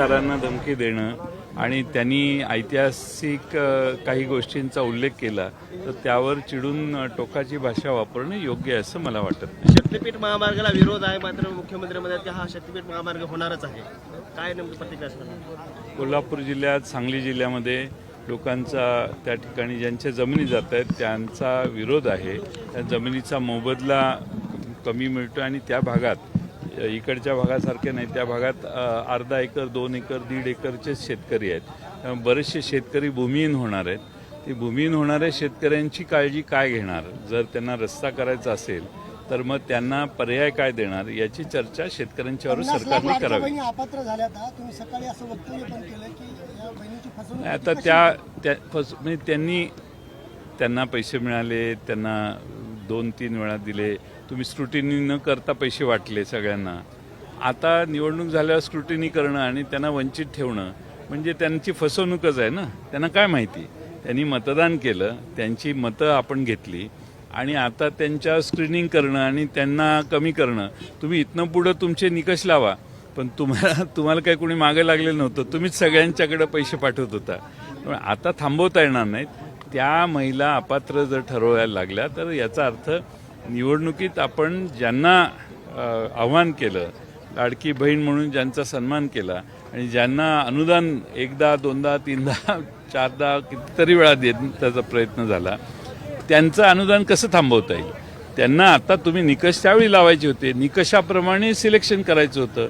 पत्रकारांना धमकी देणं आणि त्यांनी ऐतिहासिक काही गोष्टींचा उल्लेख केला तर त्यावर चिडून टोकाची भाषा वापरणं योग्य आहे असं मला वाटत शक्तीपीठ महामार्गाला विरोध आहे मात्र मुख्यमंत्री म्हणतात की हा शक्तीपीठ महामार्ग होणारच आहे. काय नेमकी प्रतिक्रिया कोल्हापूर जिल्ह्यात सांगली जिल्ह्यामध्ये लोकांचा त्या ठिकाणी ज्यांच्या जमिनी जात आहेत त्यांचा विरोध आहे. त्या जमिनीचा मोबदला कमी मिळतो आणि त्या भागात इकडच्या भागासारख्या नाही. त्या भागात अर्धा एकर दोन एकर दीड एकरचे शेतकरी आहेत. बरेचसे शेतकरी भूमिहीन होणार आहेत. ती भूमिहीन होणाऱ्या शेतकऱ्यांची काळजी काय घेणार? जर त्यांना रस्ता करायचा असेल तर मग त्यांना पर्याय काय देणार? याची चर्चा शेतकऱ्यांच्यावर सरकारने करावी. आता. त्या म्हणजे त्यांनी त्यांना पैसे मिळाले त्यांना दोन तीन वेळा दिले. तुम्ही स्क्रुटिनी न करता पैसे वाटले सगळ्यांना. आता निवडणूक झाल्यावर स्क्रुटिनी करणं आणि त्यांना वंचित ठेवणं म्हणजे त्यांची फसवणूकच आहे ना? त्यांना काय माहिती? त्यांनी मतदान केलं त्यांची मतं आपण घेतली आणि आता त्यांच्या स्क्रीनिंग करणं आणि त्यांना कमी करणं. तुम्ही इथनं पुढं तुमचे निकष लावा. पण तुम्हाला तुम्हाला काही कोणी मागे लागलेलं नव्हतं. तुम्हीच सगळ्यांच्याकडे पैसे पाठवत होता. आता थांबवता येणार नाहीत. त्या महिला अपात्र जर ठरवायला लागल्या तर याचा अर्थ निवडणुकीत आपण ज्यांना आव्हान केलं लाडकी बहीण म्हणून ज्यांचा सन्मान केला आणि ज्यांना अनुदान एकदा दोनदा तीनदा चारदा कितीतरी वेळा देण्याचा प्रयत्न झाला त्यांचं अनुदान कसं थांबवता येईल? त्यांना आता तुम्ही निकष त्यावेळी लावायचे होते. निकषाप्रमाणे सिलेक्शन करायचं होतं.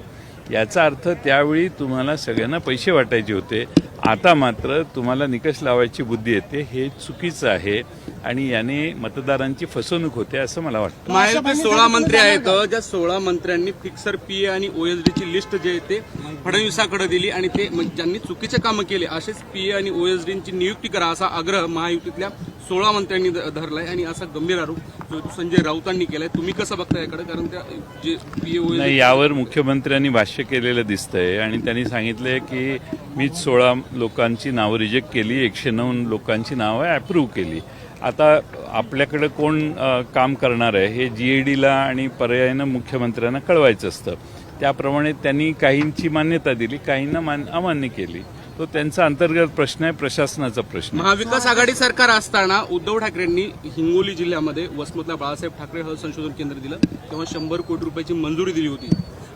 याचा अर्थ त्यावेळी तुम्हाला सगळ्यांना पैसे वाटायचे होते. आता मात्र तुम्हाला निकष लावायची बुद्धी येते. हे चुकीचं आहे आणि याने मतदारांची फसवणूक होते असं मला वाटतं. सोळा मंत्री आहेत. ज्या सोळा मंत्र्यांनी फिक्सर पीए आणि ओएसडी ची लिस्ट जे आहे ते फडणवीसाकडे दिली आणि ते ज्यांनी चुकीचे कामं केले असेच पीए आणि ओएसडींची नियुक्ती करा असा आग्रह महायुतीतल्या सोळा मंत्र्यांनी धरलाय आणि असा गंभीर आरोप जो संजय राऊतांनी केलाय. तुम्ही कसं बघता याकडे? कारण त्या जे पीए ए यावर मुख्यमंत्र्यांनी भाष्य केलेलं दिसतंय आणि त्यांनी सांगितलंय की मीच सोळा लोकांची नावं रिजेक्ट केली एकशे नऊ लोकांची नावं अप्रूव्ह केली. आता आपल्याकडे कोण काम करणार आहे हे जीएडीला आणि पर्यायानं मुख्यमंत्र्यांना कळवायचं असतं. त्याप्रमाणे त्यांनी काहींची मान्यता दिली काहींना मान अमान्य केली. तो त्यांचा अंतर्गत प्रश्न आहे प्रशासनाचा प्रश्न महाविकास आघाडी सरकार असताना उद्धव ठाकरेंनी हिंगोली जिल्ह्यामध्ये वसमतला बाळासाहेब ठाकरे हळद संशोधन केंद्र दिलं तेव्हा शंभर कोटी रुपयाची मंजुरी दिली होती.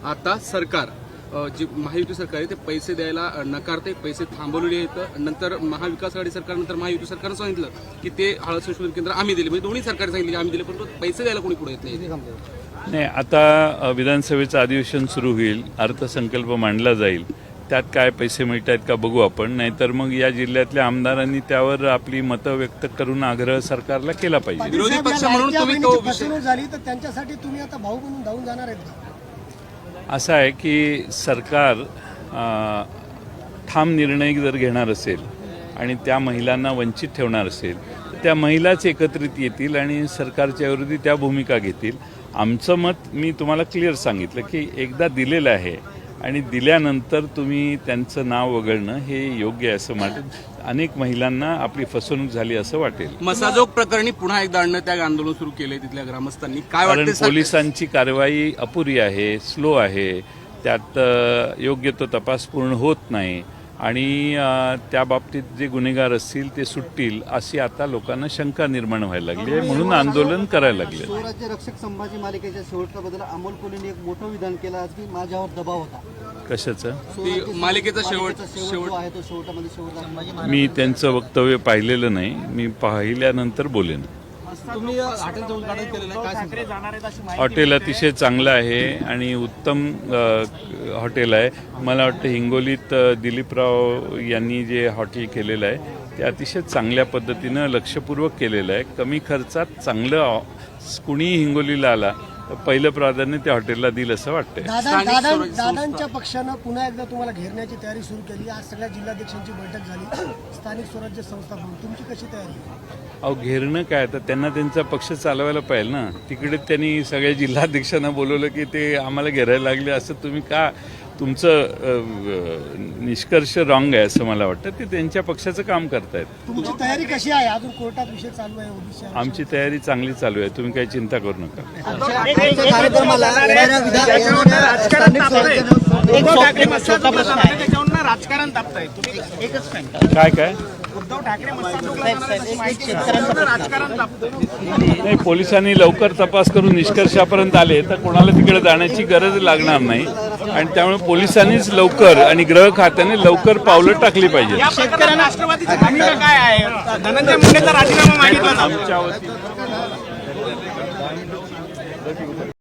आता सरकार जे महायुती सरकार आहे ते पैसे द्यायला नकारते पैसे थांबवलेले आहेत. नंतर महाविकास आघाडी सरकारनंतर महायुती सरकारनं सांगितलं की ते हळद संशोधन केंद्र आम्ही दिले. म्हणजे दोन्ही सरकार सांगितले की आम्ही दिले पण पैसे द्यायला कोणी पुढे येत नाही. नाही आता विधानसभेचं अधिवेशन सुरू होईल अर्थसंकल्प मांडला जाईल. त्यात काय पैसे मिळत आहेत का बघू आपण. नाहीतर मग या जिल्ह्यातल्या आमदारांनी त्यावर आपली मतं व्यक्त करून आग्रह सरकारला केला पाहिजे. विरोधी पक्ष म्हणून तुम्ही तो विषय- झाली तर त्यांच्यासाठी तुम्ही आता भाऊ म्हणून धावून जाणार आहेत का? असं आहे की सरकार ठाम निर्णय जर घेणार असेल आणि त्या महिलांना वंचित ठेवणार असेल तर त्या महिलाच एकत्रित येतील आणि सरकारच्या विरोधी त्या भूमिका घेतील. आमचं मत मी तुम्हाला क्लिअर सांगितलं की एकदा दिलेलं आहे आणि दिल्यानंतर तुम्ही त्यांचं नाव वगळणं हे योग्य आहे असं वाटेल अनेक महिलांना आपली फसवणूक झाली असं वाटेल. मसाजोग प्रकरणी पुन्हा एकदा अण्णत्याग आंदोलन सुरू केले तिथल्या ग्रामस्थांनी. काय कारण वाटते? पोलिसांची कारवाई अपुरी आहे स्लो आहे. त्यात योग्य तो तपास पूर्ण होत नाही. आणि त्या बाबतीत जे गुन्हेगार असतील ते सुटतील अशी आता लोकांना शंका निर्माण व्हायला लागली आहे म्हणून आंदोलन करायला लागले स्वराज्य रक्षक संभाजी मालिकेच्या शेवटच्या बद्दल अमोल कोल्हेने एक मोठं विधान केलं आज की माझ्यावर दबाव होता. कशाचं? मालिकेचा शेवट- शेवट आहे तो शेवटामध्ये शेवट मी त्यांचं वक्तव्य पाहिलेलं नाही मी पाहिल्यानंतर बोलेन. हॉटेल अतिशय चांगलं आहे आणि उत्तम हॉटेल आहे. मला वाटतं हिंगोलीत दिलीपराव यांनी जे हॉटेल केलेलं आहे ते अतिशय चांगल्या पद्धतीनं लक्षपूर्वक केलेलं आहे. कमी खर्चात चांगलं कुणीही हिंगोलीला आला तर पहिलं प्राधान्य त्या हॉटेलला दिलं असं वाटतंय. दादा दादा. दादांच्या पक्षानं पुन्हा एकदा तुम्हाला घेरण्याची तयारी सुरू केली. आज सगळ्या जिल्हाध्यक्षांची बैठक झाली. स्थानिक स्वराज्य संस्था म्हणून तुमची कशी तयारी अहो घेरणं काय तर त्यांना त्यांचा पक्ष चालवायला पाहिजे ना. तिकडे त्यांनी सगळ्या जिल्हाध्यक्षांना बोलवलं की ते आम्हाला घेरायला लागले. असं तुम्ही का तुमचं निष्कर्ष रॉंग आहे असं मला वाटतं. ते त्यांच्या पक्षाचं काम करतायत. तुमची तयारी कशी आहे? अजून कोर्टात विषय चालू आहे आमची तयारी चांगली चालू आहे. तुम्ही काही चिंता करू नका. राजकारण तापताय एकच काय काय? उद्धव ठाकरे नाही पोलिसांनी लवकर तपास करून निष्कर्षापर्यंत आले. तर कोणाला तिकडे जाण्याची गरज लागणार नाही. आणि त्यामुळे पोलिसांनीच लवकर आणि गृह खात्याने लवकर पावलं टाकली पाहिजे प्रकरणात राष्ट्रवादीची भूमिका काय आहे? धनंजय मुंडेचा राजीनामा मागितला